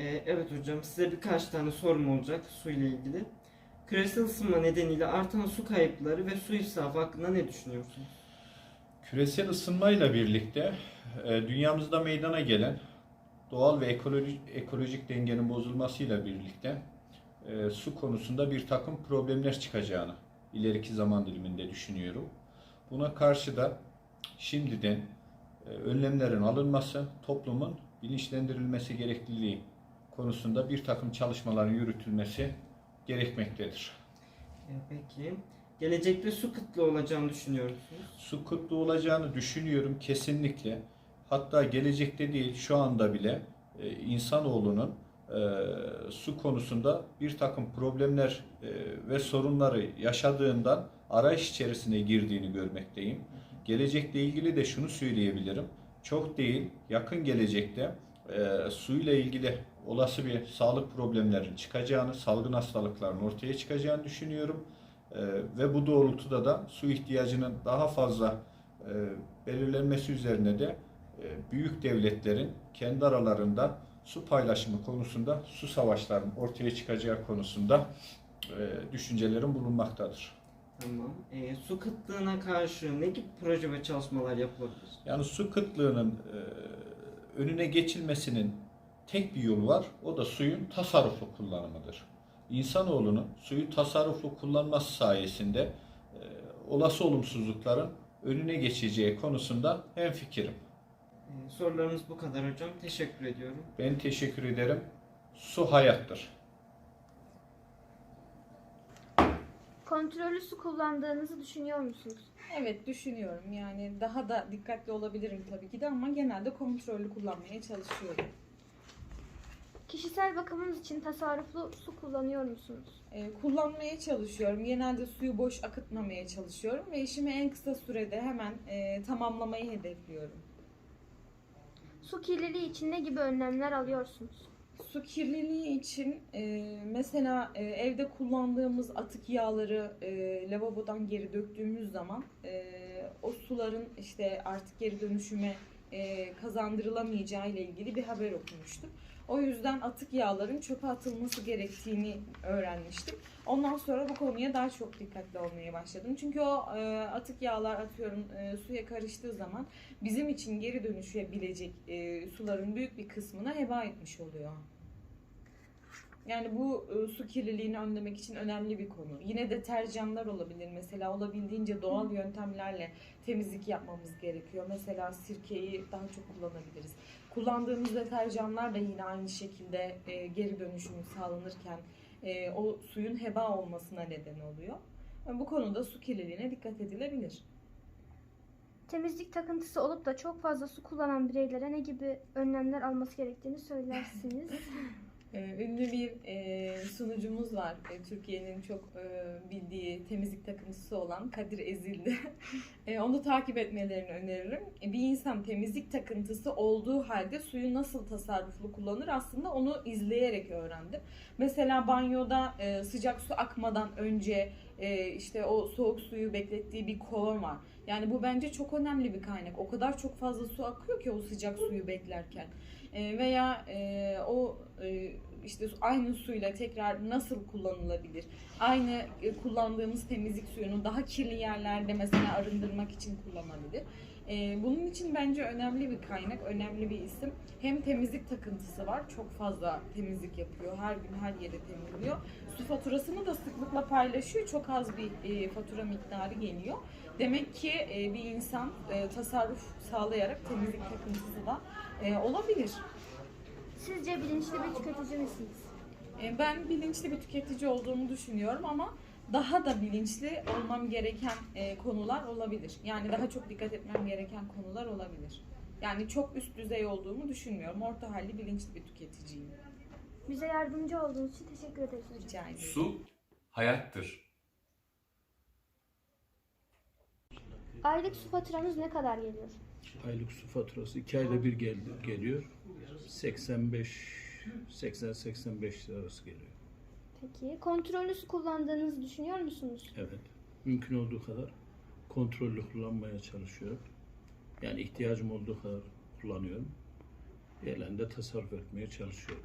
Ee, evet hocam size birkaç tane sorum olacak su ile ilgili. Küresel ısınma nedeniyle artan su kayıpları ve su israfı hakkında ne düşünüyorsunuz? Küresel ısınmayla birlikte e, dünyamızda meydana gelen doğal ve ekolojik, ekolojik dengenin bozulmasıyla birlikte e, su konusunda bir takım problemler çıkacağını ileriki zaman diliminde düşünüyorum. Buna karşı da şimdiden e, önlemlerin alınması, toplumun bilinçlendirilmesi gerekliliği konusunda bir takım çalışmaların yürütülmesi gerekmektedir. Ee, peki gelecekte su kıtlığı olacağını düşünüyor musunuz? su kıtlığı olacağını düşünüyorum kesinlikle. Hatta gelecekte değil şu anda bile e, insanoğlunun e, su konusunda bir takım problemler e, ve sorunları yaşadığından arayış içerisine girdiğini görmekteyim. Gelecekle ilgili de şunu söyleyebilirim. Çok değil, yakın gelecekte e, suyla ilgili olası bir sağlık problemlerin çıkacağını, salgın hastalıkların ortaya çıkacağını düşünüyorum. Ee, ve bu doğrultuda da su ihtiyacının daha fazla e, belirlenmesi üzerine de e, büyük devletlerin kendi aralarında su paylaşımı konusunda su savaşlarının ortaya çıkacağı konusunda e, düşüncelerim bulunmaktadır. Tamam. Ee, su kıtlığına karşı ne gibi proje ve çalışmalar yapılabilir? Yani su kıtlığının e, önüne geçilmesinin tek bir yolu var. O da suyun tasarruflu kullanımıdır. İnsanoğlunun suyu tasarruflu kullanması sayesinde e, olası olumsuzlukların önüne geçeceği konusunda hemfikirim. Ee, sorularımız bu kadar hocam. Teşekkür ediyorum. Ben teşekkür ederim. Su hayattır. Kontrollü su kullandığınızı düşünüyor musunuz? Evet düşünüyorum. Yani daha da dikkatli olabilirim tabii ki de ama genelde kontrollü kullanmaya çalışıyorum. Kişisel bakımınız için tasarruflu su kullanıyor musunuz? Ee, kullanmaya çalışıyorum. Genelde suyu boş akıtmamaya çalışıyorum ve işimi en kısa sürede hemen e, tamamlamayı hedefliyorum. Su kirliliği için ne gibi önlemler alıyorsunuz? Su kirliliği için e, mesela e, evde kullandığımız atık yağları e, lavabodan geri döktüğümüz zaman e, o suların işte artık geri dönüşüme e, kazandırılamayacağı ile ilgili bir haber okumuştum. O yüzden atık yağların çöpe atılması gerektiğini öğrenmiştim. Ondan sonra bu konuya daha çok dikkatli olmaya başladım. Çünkü o e, atık yağlar atıyorum e, suya karıştığı zaman bizim için geri dönüşebilecek e, suların büyük bir kısmını heba etmiş oluyor. Yani bu e, su kirliliğini önlemek için önemli bir konu. Yine deterjanlar olabilir. Mesela olabildiğince doğal yöntemlerle temizlik yapmamız gerekiyor. Mesela sirkeyi daha çok kullanabiliriz. Kullandığımız deterjanlar da yine aynı şekilde e, geri dönüşümü sağlanırken e, o suyun heba olmasına neden oluyor. Yani bu konuda su kirliliğine dikkat edilebilir. Temizlik takıntısı olup da çok fazla su kullanan bireylere ne gibi önlemler alması gerektiğini söylersiniz. Ee, ünlü bir e, sunucumuz var. E, Türkiye'nin çok e, bildiği temizlik takıntısı olan Kadir Ezildi. Onu takip etmelerini öneririm. Bir insan temizlik takıntısı olduğu halde suyu nasıl tasarruflu kullanır aslında onu izleyerek öğrendim. Mesela banyoda sıcak su akmadan önce işte o soğuk suyu beklettiği bir kova var. Yani bu bence çok önemli bir kaynak. O kadar çok fazla su akıyor ki o sıcak suyu beklerken. Veya o e, işte aynı suyla tekrar nasıl kullanılabilir? Aynı e, kullandığımız temizlik suyunu daha kirli yerlerde mesela arındırmak için kullanabilir. E, bunun için bence önemli bir kaynak, önemli bir isim. Hem temizlik takıntısı var, çok fazla temizlik yapıyor, her gün her yere temizliyor. Su faturasını da sıklıkla paylaşıyor, çok az bir fatura miktarı geliyor. Demek ki bir insan tasarruf sağlayarak temizlik takıntısı da olabilir. Sizce bilinçli bir tüketici misiniz? E, Ben bilinçli bir tüketici olduğumu düşünüyorum ama daha da bilinçli olmam gereken e, konular olabilir. Yani daha çok dikkat etmem gereken konular olabilir. Yani çok üst düzey olduğumu düşünmüyorum. Orta halli bilinçli bir tüketiciyim. Bize yardımcı olduğunuz için teşekkür ederiz hocam. Rica ederim. Su hayattır. Aylık su faturanız ne kadar geliyor? Aylık su faturası 2 ayda bir gel geliyor. 85 80-85 lira arası geliyor. Peki kontrollü su kullandığınızı düşünüyor musunuz? Evet. Mümkün olduğu kadar kontrollü kullanmaya çalışıyorum. Yani ihtiyacım olduğu kadar kullanıyorum. Diğerlerinde tasarruf etmeye çalışıyorum.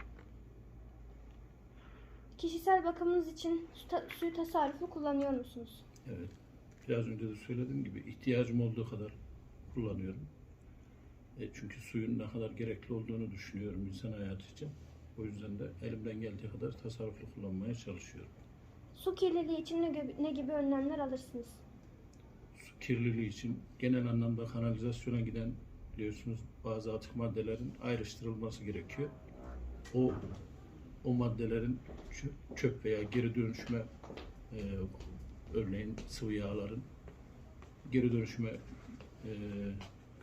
Kişisel bakımınız için su ta- suyu tasarruflu kullanıyor musunuz? Evet. Biraz önce de söylediğim gibi ihtiyacım olduğu kadar kullanıyorum. E, çünkü suyun ne kadar gerekli olduğunu düşünüyorum insan hayatı için. O yüzden de elimden geldiği kadar tasarruflu kullanmaya çalışıyorum. Su kirliliği için ne gibi, ne gibi önlemler alırsınız? Su kirliliği için genel anlamda kanalizasyona giden biliyorsunuz bazı atık maddelerin ayrıştırılması gerekiyor. O o maddelerin çö- çöp veya geri dönüşüme e, örneğin sıvı yağların geri dönüşüme e,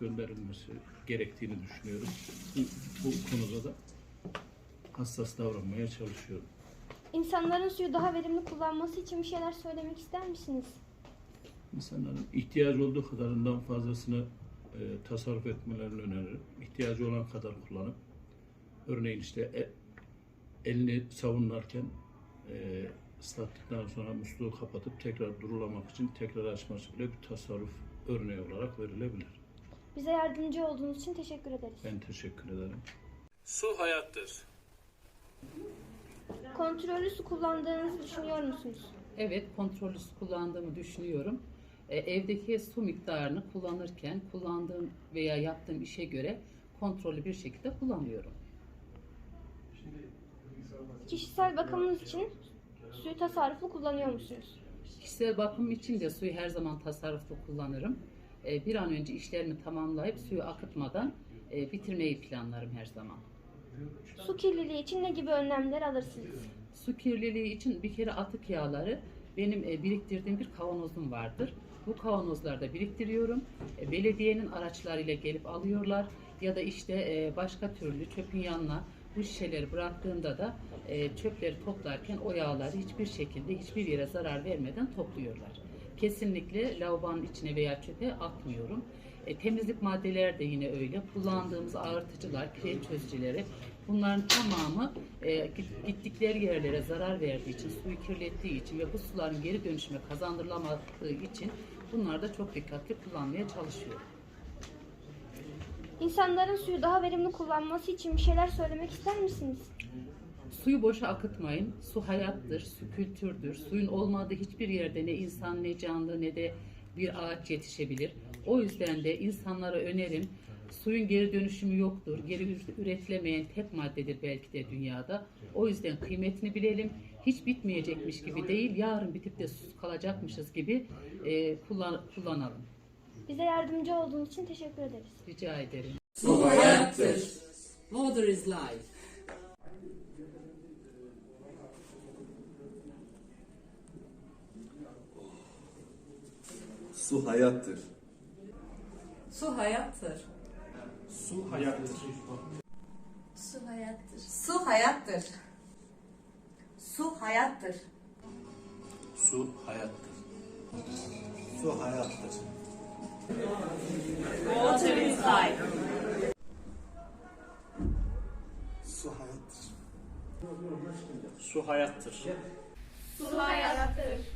gönderilmesi gerektiğini düşünüyorum. Bu, bu konuda da hassas davranmaya çalışıyorum. İnsanların suyu daha verimli kullanması için bir şeyler söylemek ister misiniz? İnsanların ihtiyacı olduğu kadarından fazlasını e, tasarruf etmelerini öneririm. İhtiyacı olan kadar kullanıp örneğin işte e, elini savunurken e, ıslattıktan sonra musluğu kapatıp tekrar durulamak için tekrar açması bile bir tasarruf örneği olarak verilebilir. Bize yardımcı olduğunuz için teşekkür ederiz. Ben teşekkür ederim. Su hayattır. Kontrollü su kullandığınızı düşünüyor musunuz? Evet, kontrollü su kullandığımı düşünüyorum. E, evdeki su miktarını kullanırken kullandığım veya yaptığım işe göre kontrollü bir şekilde kullanıyorum. Kişisel bakımınız için suyu tasarruflu kullanıyor musunuz? Kişisel bakım için de suyu her zaman tasarruflu kullanırım. E, bir an önce işlerimi tamamlayıp suyu akıtmadan e, bitirmeyi planlarım her zaman. Su kirliliği için ne gibi önlemler alırsınız? Su kirliliği için bir kere atık yağları benim e, biriktirdiğim bir kavanozum vardır. Bu kavanozlarda biriktiriyorum. E, belediyenin araçlarıyla gelip alıyorlar ya da işte e, başka türlü çöpün yanına bu şişeleri bıraktığımda da e, çöpleri toplarken o yağları hiçbir şekilde hiçbir yere zarar vermeden topluyorlar. Kesinlikle lavabonun içine veya çöpe atmıyorum. E, temizlik maddeleri de yine öyle. Kullandığımız ağırtıcılar, kireç çözücüleri bunların tamamı e, git- gittikleri yerlere zarar verdiği için, suyu kirlettiği için ve bu suların geri dönüşüme kazandırılamadığı için bunlar da çok dikkatli kullanmaya çalışıyorum. İnsanların suyu daha verimli kullanması için bir şeyler söylemek ister misiniz? Suyu boşa akıtmayın. Su hayattır, su kültürdür. Suyun olmadığı hiçbir yerde ne insan ne canlı ne de bir ağaç yetişebilir. O yüzden de insanlara önerim suyun geri dönüşümü yoktur. Geri üretilemeyen tek maddedir belki de dünyada. O yüzden kıymetini bilelim. Hiç bitmeyecekmiş gibi değil, yarın bitip de susuz kalacakmışız gibi e, kullan, kullanalım. Bize yardımcı olduğunuz için teşekkür ederiz. Rica ederim. Su hayattır. Water is life. Su hayattır. Su hayattır. Su hayattır. Su hayattır. Su hayattır. Su hayattır. Su hayattır. Su hayattır. Water is life. Su hayattır. Su hayattır. Su hayattır.